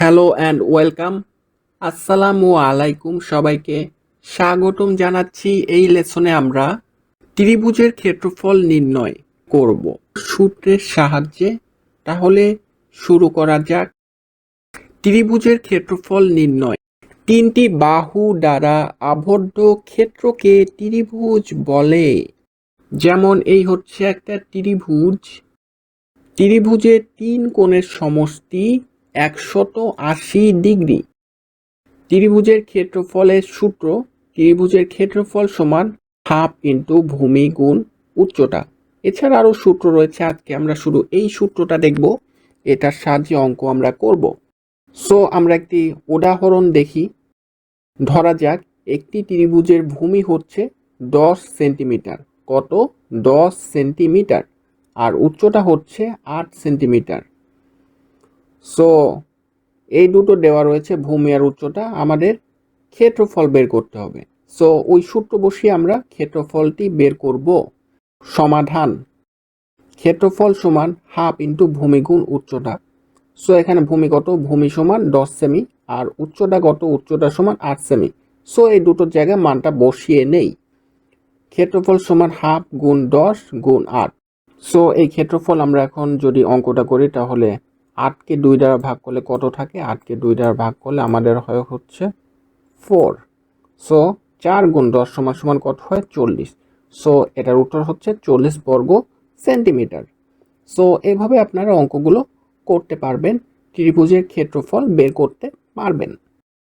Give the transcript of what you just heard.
Hello and welcome আসসালামু আলাইকুম সবাইকে স্বাগতম জানাচ্ছি এই লেসনে আমরা ত্রিভুজের ক্ষেত্রফল নির্ণয় করব। সূত্রের সাহায্যে তাহলে শুরু করা যাক। ত্রিভুজের ক্ষেত্রফল নির্ণয়। তিনটি বাহু দ্বারা আবদ্ধ ক্ষেত্রকে ত্রিভুজ বলে। যেমন এই হচ্ছে একটা ত্রিভুজ। ত্রিভুজের তিন কোণের সমষ্টি একশত আশি ডিগ্রি। ত্রিভুজের ক্ষেত্রফলের সূত্র ত্রিভুজের ক্ষেত্রফল সমান হাফ ইন্টু ভূমি গুণ উচ্চতা। এছাড়া আরও সূত্র রয়েছে, আজকে আমরা শুধু এই সূত্রটা দেখব, এটার সাহায্যে অঙ্ক আমরা করব। সো আমরা একটি উদাহরণ দেখি। ধরা যাক, একটি ত্রিভুজের ভূমি হচ্ছে দশ সেন্টিমিটার। কত? দশ সেন্টিমিটার। আর উচ্চতা হচ্ছে আট সেন্টিমিটার। সো এই দুটো দেওয়া রয়েছে, ভূমি আর উচ্চতা। আমাদের ক্ষেত্রফল বের করতে হবে। সো ওই সূত্র বসিয়ে আমরা ক্ষেত্রফলটি বের করব। সমাধান। ক্ষেত্রফল সমান হাফ ইন্টু ভূমি গুণ উচ্চতা। সো এখানে ভূমি কত? ভূমি সমান দশ সেমি আর উচ্চতা কত? উচ্চতা সমান আট সেমি সো এই দুটোর জায়গায় মানটা বসিয়ে নেই। ক্ষেত্রফল সমান হাফ গুণ দশ গুণ আট। সো এই ক্ষেত্রফল আমরা এখন যদি অঙ্কটা করি তাহলে আটকে দুই দ্বারা ভাগ করলে কত থাকে? আটকে দুই দ্বারা ভাগ করলে আমাদের হয় হচ্ছে ফোর সো চার গুণ দশ সমান সমান কত হয়? চল্লিশ। সো এটার উত্তর হচ্ছে চল্লিশ বর্গ সেন্টিমিটার। সো এভাবে আপনারা অঙ্কগুলো করতে পারবেন। ত্রিভুজের ক্ষেত্রফল বের করতে পারবেন।